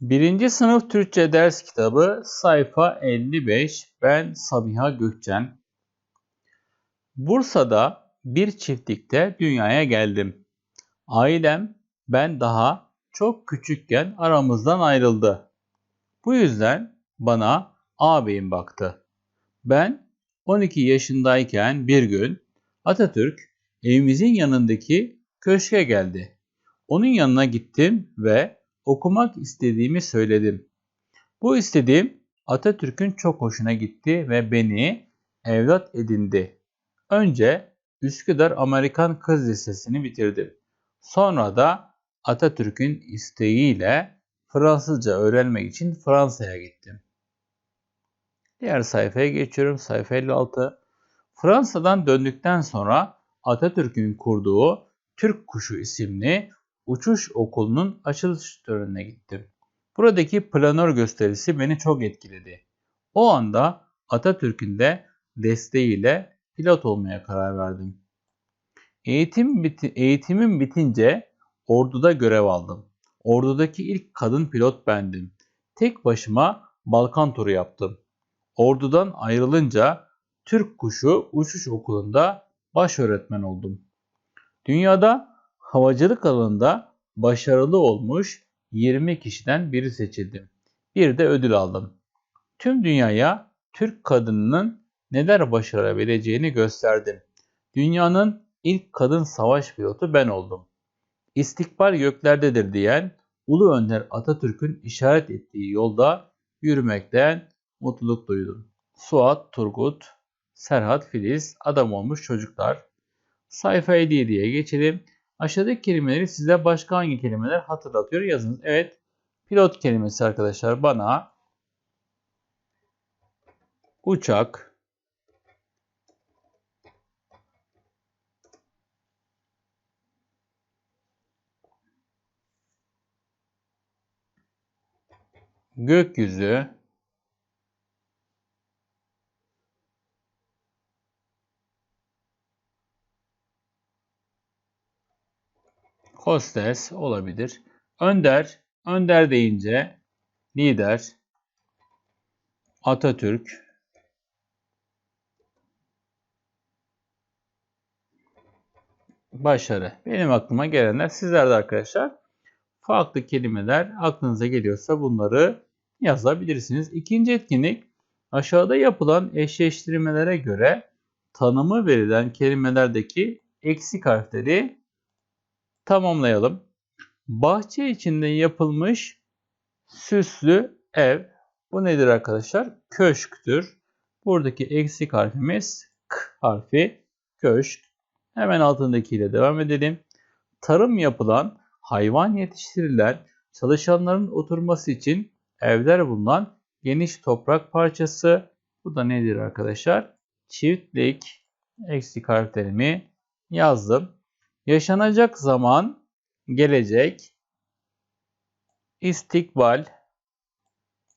Birinci sınıf Türkçe ders kitabı sayfa 55 ben Sabiha Gökçen. Bursa'da bir çiftlikte dünyaya geldim. Ailem ben daha çok küçükken aramızdan ayrıldı. Bu yüzden bana ağabeyim baktı. Ben 12 yaşındayken bir gün Atatürk evimizin yanındaki köşke geldi. Onun yanına gittim ve okumak istediğimi söyledim. Bu istediğim Atatürk'ün çok hoşuna gitti ve beni evlat edindi. Önce Üsküdar Amerikan Kız Lisesi'ni bitirdim. Sonra da Atatürk'ün isteğiyle Fransızca öğrenmek için Fransa'ya gittim. Diğer sayfaya geçiyorum. Sayfa 56. Fransa'dan döndükten sonra Atatürk'ün kurduğu Türk Kuşu isimli uçuş okulunun açılış törenine gittim. Buradaki planör gösterisi beni çok etkiledi. O anda Atatürk'ün de desteğiyle pilot olmaya karar verdim. Eğitim biti eğitimim bitince orduda görev aldım. Ordudaki ilk kadın pilot bendim. Tek başıma Balkan turu yaptım. Ordudan ayrılınca Türk Kuşu Uçuş Okulu'nda baş öğretmen oldum. Dünyada havacılık alanında başarılı olmuş 20 kişiden biri seçildim. Bir de ödül aldım. Tüm dünyaya Türk kadınının neler başarabileceğini gösterdim. Dünyanın ilk kadın savaş pilotu ben oldum. İstikbal göklerdedir diyen Ulu Önder Atatürk'ün işaret ettiği yolda yürümekten mutluluk duydum. Suat, Turgut, Serhat, Filiz, adam olmuş çocuklar. Sayfa 57'ye geçelim. Aşağıdaki kelimeleri size başka hangi kelimeler hatırlatıyor yazınız. Evet pilot kelimesi arkadaşlar bana uçak, gökyüzü, hostes olabilir. Önder, önder deyince lider, Atatürk, başarı. Benim aklıma gelenler sizler de arkadaşlar farklı kelimeler aklınıza geliyorsa bunları yazabilirsiniz. İkinci etkinlik aşağıda yapılan eşleştirmelere göre tanımı verilen kelimelerdeki eksik harfleri tamamlayalım. Bahçe içinde yapılmış süslü ev. Bu nedir arkadaşlar? Köşktür. Buradaki eksik harfimiz K harfi. Köşk. Hemen altındakiyle devam edelim. Tarım yapılan, hayvan yetiştirilen, çalışanların oturması için evler bulunan geniş toprak parçası. Bu da nedir arkadaşlar? Çiftlik. Eksik harflerimi yazdım. Yaşanacak zaman gelecek. İstikbal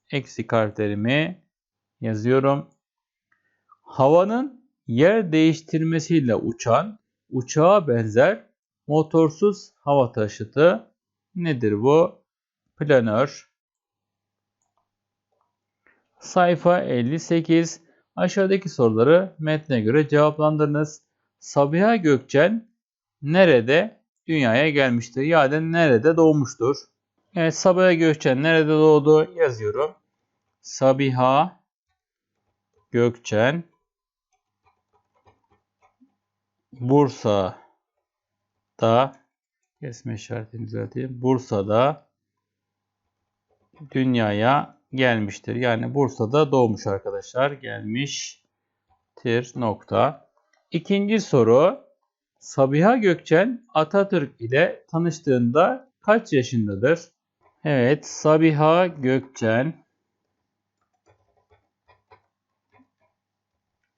eksik harflerimi yazıyorum. Havanın yer değiştirmesiyle uçan uçağa benzer motorsuz hava taşıtı nedir bu? Planör. Sayfa 58. Aşağıdaki soruları metne göre cevaplandırınız. Sabiha Gökçen nerede dünyaya gelmiştir? Yani nerede doğmuştur? Evet Sabiha Gökçen nerede doğdu yazıyorum. Sabiha Gökçen Bursa'da kesme işaretini düzelteyim. Bursa'da dünyaya gelmiştir. Yani Bursa'da doğmuş arkadaşlar. Gelmiştir nokta. İkinci soru Sabiha Gökçen Atatürk ile tanıştığında kaç yaşındadır? Evet, Sabiha Gökçen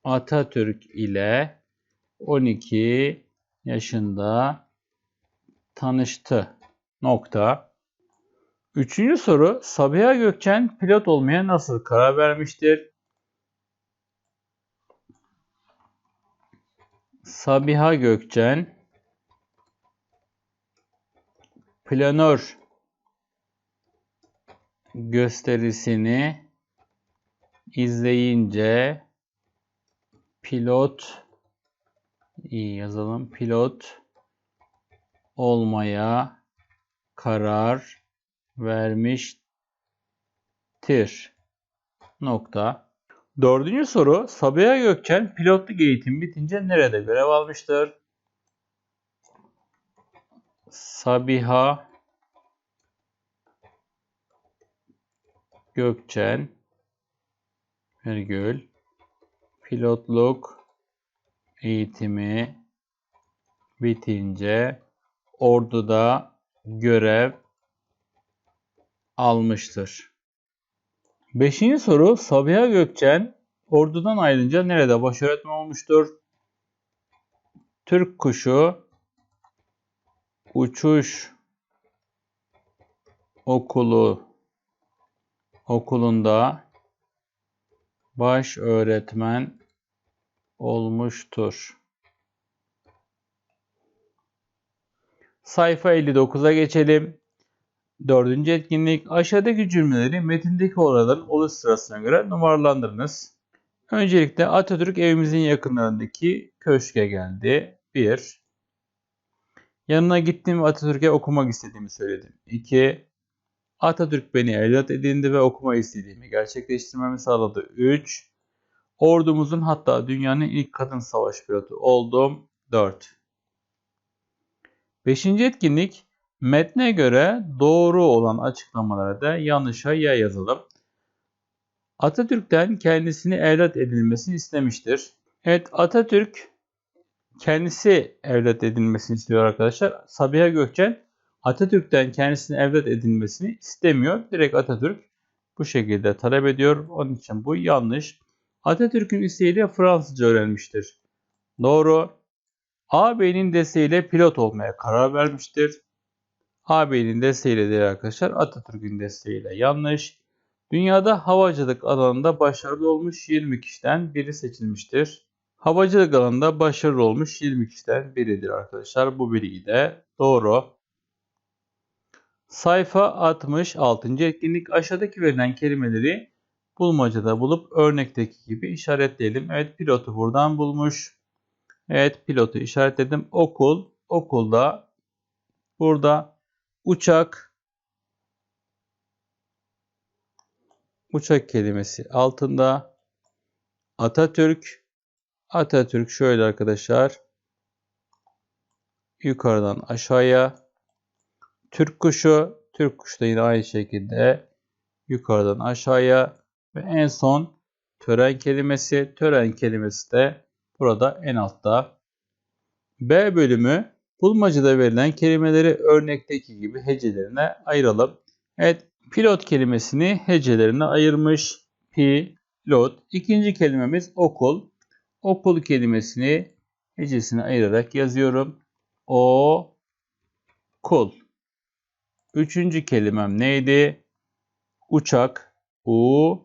Atatürk ile 12 yaşında tanıştı. Nokta. Üçüncü soru Sabiha Gökçen pilot olmaya nasıl karar vermiştir? Sabiha Gökçen planör gösterisini izleyince pilot iyi yazalım pilot olmaya karar vermiştir. Nokta. Dördüncü soru. Sabiha Gökçen pilotluk eğitim bitince nerede görev almıştır? Sabiha Gökçen virgül pilotluk eğitimi bitince orduda görev almıştır. Beşinci soru Sabiha Gökçen ordudan ayrılınca nerede baş öğretmen olmuştur? Türk kuşu uçuş okulu okulunda baş öğretmen olmuştur. Sayfa 59'a geçelim. Dördüncü etkinlik aşağıdaki cümleleri metindeki olayların oluş sırasına göre numaralandırınız. Öncelikle Atatürk evimizin yakınlarındaki köşke geldi. 1. Yanına gittim ve Atatürk'e okumak istediğimi söyledim. 2. Atatürk beni evlat edindi ve okuma istediğimi gerçekleştirmemi sağladı. 3. Ordumuzun hatta dünyanın ilk kadın savaş pilotu oldum. 4. Beşinci etkinlik metne göre doğru olan açıklamalara da yanlışa ya yazalım. Atatürk'ten kendisini evlat edilmesini istemiştir. Evet Atatürk kendisi evlat edilmesini istiyor arkadaşlar. Sabiha Gökçen Atatürk'ten kendisini evlat edilmesini istemiyor. Direkt Atatürk bu şekilde talep ediyor. Onun için bu yanlış. Atatürk'ün isteğiyle Fransızca öğrenmiştir. Doğru. Ağabeyinin desteğiyle pilot olmaya karar vermiştir. Ağabeyinin desteğiyle değil arkadaşlar. Atatürk'ün desteğiyle yanlış. Dünyada havacılık alanında başarılı olmuş 20 kişiden biri seçilmiştir. Havacılık alanında başarılı olmuş 20 kişiden biridir arkadaşlar. Bu bilgi de doğru. Sayfa 66. etkinlik aşağıdaki verilen kelimeleri bulmacada bulup örnekteki gibi işaretleyelim. Evet pilotu buradan bulmuş. Evet pilotu işaretledim. Okul, okulda burada uçak. Uçak kelimesi altında Atatürk. Atatürk şöyle arkadaşlar. Yukarıdan aşağıya. Türk kuşu. Türk kuşu da yine aynı şekilde yukarıdan aşağıya. Ve en son tören kelimesi. Tören kelimesi de burada en altta. B bölümü bulmacada verilen kelimeleri örnekteki gibi hecelerine ayıralım. Evet pilot kelimesini hecelerine ayırmış. Pilot. İkinci kelimemiz okul. Okul kelimesini hecesine ayırarak yazıyorum. O kul. Üçüncü kelimem neydi? Uçak. U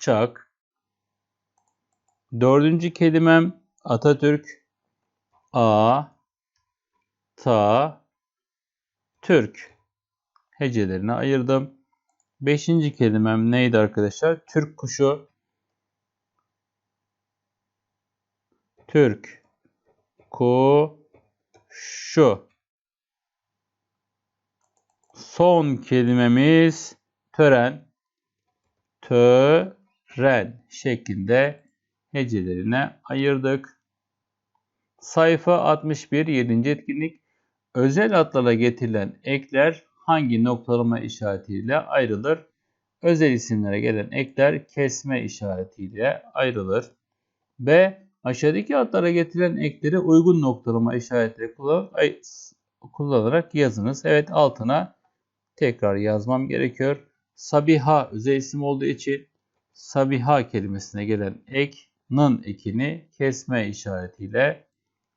çak. Dördüncü kelimem Atatürk. A ta Türk hecelerine ayırdım. Beşinci kelimem neydi arkadaşlar? Türk kuşu. Türk kuşu. Son kelimemiz tören. Tören şeklinde hecelerine ayırdık. Sayfa 61 7. etkinlik özel adlara getirilen ekler hangi noktalama işaretiyle ayrılır? Özel isimlere gelen ekler kesme işaretiyle ayrılır. B. Aşağıdaki adlara getirilen ekleri uygun noktalama işaretleri kullanarak yazınız. Evet altına tekrar yazmam gerekiyor. Sabiha özel isim olduğu için Sabiha kelimesine gelen ek, nın ekini kesme işaretiyle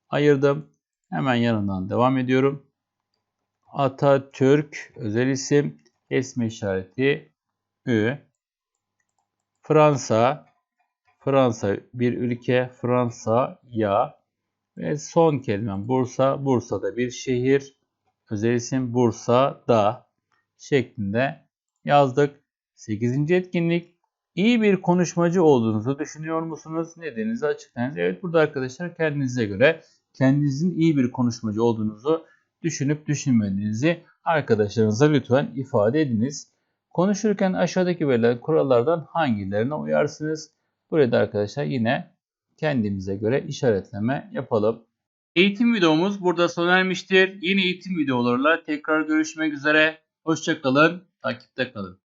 ayırdım. Hemen yanından devam ediyorum. Atatürk özel isim kesme işareti ü. Fransa Fransa bir ülke Fransa ya ve son kelimem Bursa Bursa'da bir şehir özel isim Bursa da şeklinde yazdık. 8. etkinlik iyi bir konuşmacı olduğunuzu düşünüyor musunuz? Nedeninizi açıklayınız. Evet burada arkadaşlar kendinize göre kendinizin iyi bir konuşmacı olduğunuzu düşünüp düşünmediğinizi arkadaşlarınıza lütfen ifade ediniz. Konuşurken aşağıdaki verilen kurallardan hangilerine uyarsınız? Burada arkadaşlar yine kendimize göre işaretleme yapalım. Eğitim videomuz burada sona ermiştir. Yeni eğitim videolarıyla tekrar görüşmek üzere. Hoşçakalın, takipte kalın.